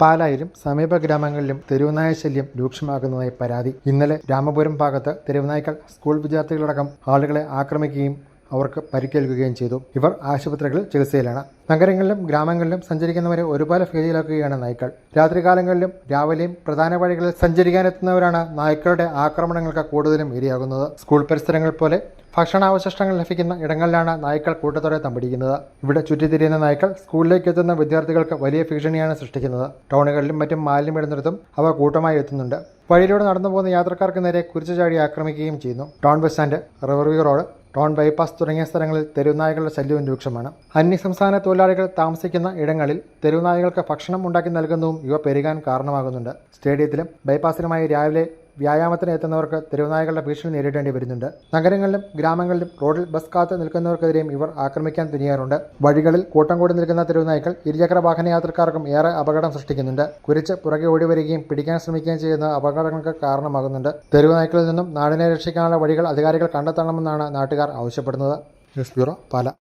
പാലായിലും സമീപ ഗ്രാമങ്ങളിലും തെരുവുനായ ശല്യം രൂക്ഷമാകുന്നതായി പരാതി. ഇന്നലെ രാമപുരം ഭാഗത്ത് തെരുവുനായ്ക്കൾ സ്കൂൾ വിദ്യാർത്ഥികളടക്കം ആളുകളെ ആക്രമിക്കുകയും അവർക്ക് പരിക്കേൽക്കുകയും ചെയ്തു. ഇവർ ആശുപത്രികളിൽ ചികിത്സയിലാണ്. നഗരങ്ങളിലും ഗ്രാമങ്ങളിലും സഞ്ചരിക്കുന്നവരെ ഒരുപോലെ ഭീതിയിലാക്കുകയാണ് നായ്ക്കൾ. രാത്രികാലങ്ങളിലും രാവിലെയും പ്രധാന വഴികളിൽ സഞ്ചരിക്കാനെത്തുന്നവരാണ് നായ്ക്കളുടെ ആക്രമണങ്ങൾക്ക് കൂടുതലും ഇരയാകുന്നത് സ്കൂൾ പരിസരങ്ങൾ പോലെ ഭക്ഷണാവശിഷ്ടങ്ങൾ ലഭിക്കുന്ന ഇടങ്ങളിലാണ് നായ്ക്കൾ കൂട്ടത്തോടെ തമ്പടിക്കുന്നത്. ഇവിടെ ചുറ്റിത്തിരിയുന്ന നായ്ക്കൾ സ്കൂളിലേക്ക് എത്തുന്ന വിദ്യാർത്ഥികൾക്ക് വലിയ ഭീഷണിയാണ് സൃഷ്ടിക്കുന്നത്. ടൗണുകളിലും മറ്റും മാലിന്യം ഇടുന്നിടത്തും അവ കൂട്ടമായി എത്തുന്നുണ്ട്. വഴിയിലൂടെ നടന്നു പോകുന്ന യാത്രക്കാർക്ക് നേരെ കുരിച്ചു ചാടി ആക്രമിക്കുകയും ചെയ്യുന്നു. Town bus stand river view road town bypass തുടങ്ങിയ സ്ഥലങ്ങളിൽ തെരുവുനായകളുടെ ശല്യവും രൂക്ഷമാണ്. അന്യസംസ്ഥാന തൊഴിലാളികൾ താമസിക്കുന്ന ഇടങ്ങളിൽ തെരുവുനായകൾക്ക് ഭക്ഷണം ഉണ്ടാക്കി നൽകുന്നതും ഇവ പെരുകാൻ കാരണമാകുന്നുണ്ട്. സ്റ്റേഡിയത്തിലും ബൈപ്പാസിലുമായി രാവിലെ വ്യായാമത്തിന് എത്തുന്നവർക്ക് തെരുവുനായകളുടെ ഭീഷണി നേരിടേണ്ടി വരുന്നുണ്ട്. നഗരങ്ങളിലും ഗ്രാമങ്ങളിലും റോഡിൽ ബസ് കാത്ത് നിൽക്കുന്നവർക്കെതിരെയും ഇവർ ആക്രമിക്കാൻ തുനിയാറുണ്ട്. വഴികളിൽ കൂട്ടം കൂടി നിൽക്കുന്ന തെരുവുനായ്ക്കൾ ഇരുചക്ര വാഹന യാത്രക്കാർക്കും ഏറെ അപകടം സൃഷ്ടിക്കുന്നുണ്ട്. കുരിച്ച് പുറകെ ഓടി വരികയും പിടിക്കാൻ ശ്രമിക്കുകയും ചെയ്യുന്ന അപകടങ്ങൾക്ക് കാരണമാകുന്നുണ്ട്. തെരുവുനായ്ക്കളിൽ നിന്നും നാടിനെ രക്ഷിക്കാനുള്ള വഴികൾ അധികാരികൾ കണ്ടെത്തണമെന്നാണ് നാട്ടുകാർ ആവശ്യപ്പെടുന്നത്. News bureau Pala.